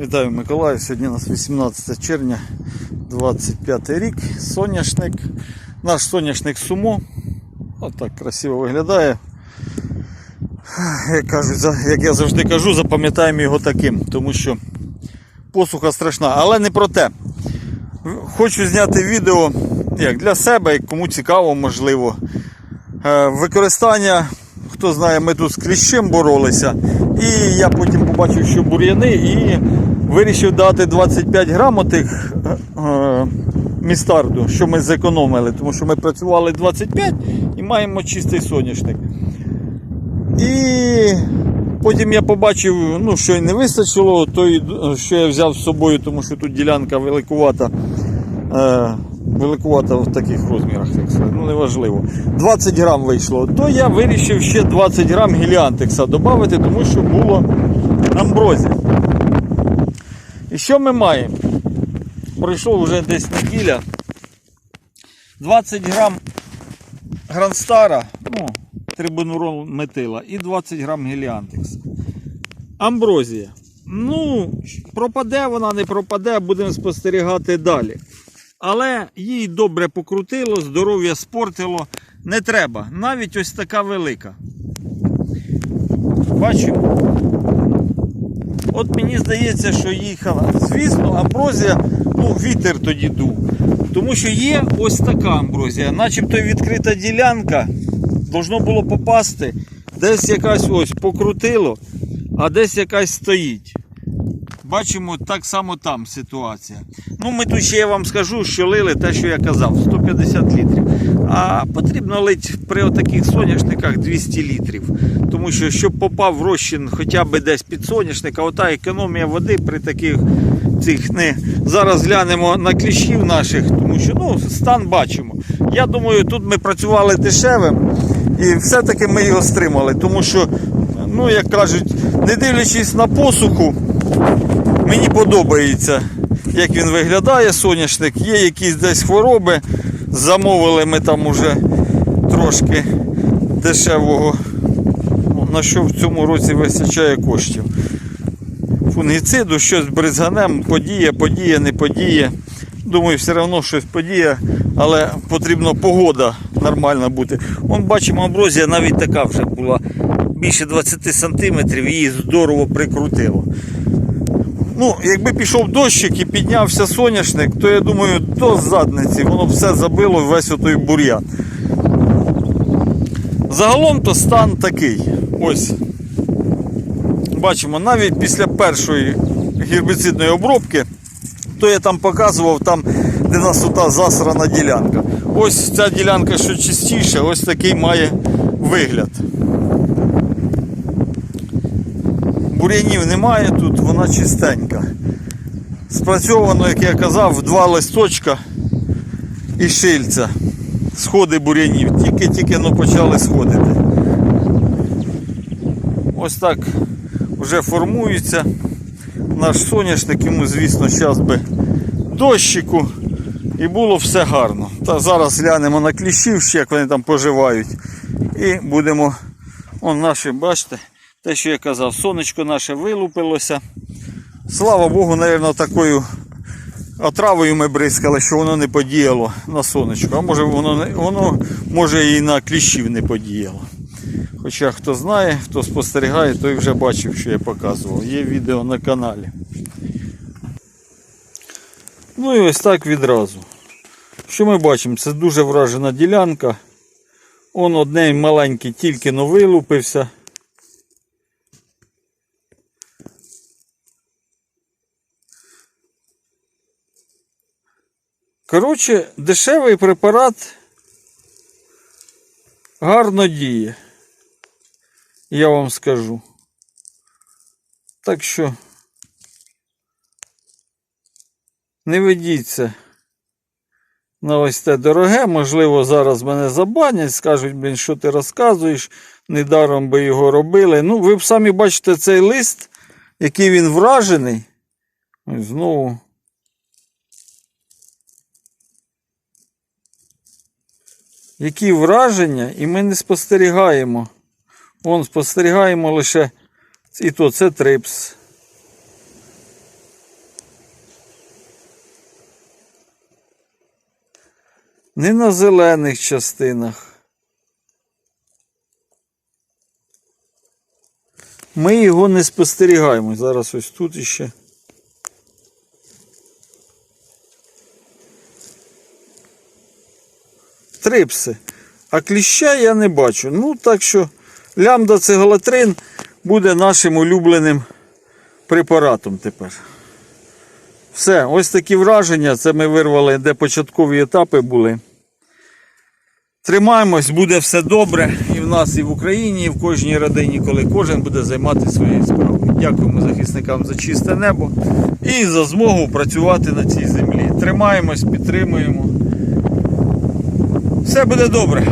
Вітаю Миколаїв. Сьогодні у нас 18 червня, 25 рік. Соняшник. Наш соняшник сумо. Отак красиво виглядає. Як, кажуть, як я завжди кажу, запам'ятаємо його таким, тому що посуха страшна. Але не про те. Хочу зняти відео як для себе, як кому цікаво, можливо. Е, Використання, хто знає, ми тут з кліщем боролися. І я потім побачив, що бур'яни, і вирішив дати 25 грам отих е, е, містарду, що ми зекономили, тому що ми працювали 25 і маємо чистий соняшник. І потім я побачив, ну, що й не вистачило, той, що я взяв з собою, тому що тут ділянка великувата. Е, великувата в таких розмірах, як сказати, ну неважливо. 20 грам вийшло. То я вирішив ще 20 грам гіліантекса додати, тому що було амброзія. І що ми маємо? Пройшло вже десь неділя. 20 грам гранстара, ну, трибунурол метила і 20 грам геліантекса. Амброзія. Ну, пропаде вона, не пропаде, будемо спостерігати далі. Але їй добре покрутило, здоров'я спортило. Не треба. Навіть ось така велика. Бачимо? От мені здається, що їхала. Звісно, амброзія, ну, вітер тоді дув. Тому що є ось така амброзія, начебто відкрита ділянка, должно було попасти. Десь якась ось покрутило, а десь якась стоїть. Бачимо, так само там ситуація. Ну, ми тут ще я вам скажу, що лили те, що я казав, 150 літрів. А потрібно лити при таких соняшниках 200 літрів. Тому що, щоб попав розчин хоча б десь під соняшник, а ота економія води при таких цих не. Зараз глянемо на кліщів наших, тому що ну, стан бачимо. Я думаю, тут ми працювали дешевим і все-таки ми його стримали. Тому що, ну як кажуть, не дивлячись на посуху. Мені подобається, як він виглядає, соняшник. Є якісь десь хвороби. Замовили ми там уже трошки дешевого, ну, на що в цьому році вистачає коштів. Фунгіциду, щось бризганем, подіє, подіє, не подіє. Думаю, все одно щось подіє, але потрібно погода нормальна бути. Вон бачимо, амброзія навіть така вже була більше 20 см, її здорово прикрутило. Ну, якби пішов дощик і піднявся соняшник, то я думаю, до задниці воно все забило весь отой бур'ян. Загалом то стан такий. Ось. Бачимо, навіть після першої гербіцидної обробки, то я там показував, там, де нас ота засрана ділянка. Ось ця ділянка, що чистіша, ось такий має вигляд. Бур'янів немає тут, вона чистенька. Спрацьовано, як я казав, два листочка і шильця. Сходи бур'янів. Тільки-тільки ну, почали сходити. Ось так вже формується наш соняшник, йому, звісно, зараз би дощику і було все гарно. Та зараз глянемо на кліщів, як вони там поживають. І будемо, он наші, бачите, те, що я казав, сонечко наше вилупилося. Слава Богу, мабуть, такою отравою ми бризкали, що воно не подіяло на сонечко. А може воно, воно може і на кліщів не подіяло. Хоча хто знає, хто спостерігає, той вже бачив, що я показував. Є відео на каналі. Ну і ось так відразу. Що ми бачимо? Це дуже вражена ділянка. Он одне маленький тільки но вилупився. Коротше, дешевий препарат гарно діє. Я вам скажу. Так що не ведіться на ось те дороге. Можливо, зараз мене забанять, скажуть, блін, що ти розказуєш, недаром би його робили. Ну, ви б самі бачите цей лист, який він вражений. Ось знову. які враження, і ми не спостерігаємо. Вон спостерігаємо лише і то це трипс. Не на зелених частинах. Ми його не спостерігаємо. Зараз ось тут іще. Трипси. А кліща я не бачу. Ну, так що лямда цеголатрин буде нашим улюбленим препаратом тепер. Все, ось такі враження. Це ми вирвали, де початкові етапи були. Тримаємось, буде все добре і в нас, і в Україні, і в кожній родині, коли кожен буде займатися своєю справою. Дякуємо захисникам за чисте небо і за змогу працювати на цій землі. Тримаємось, підтримуємо. Все буде добре.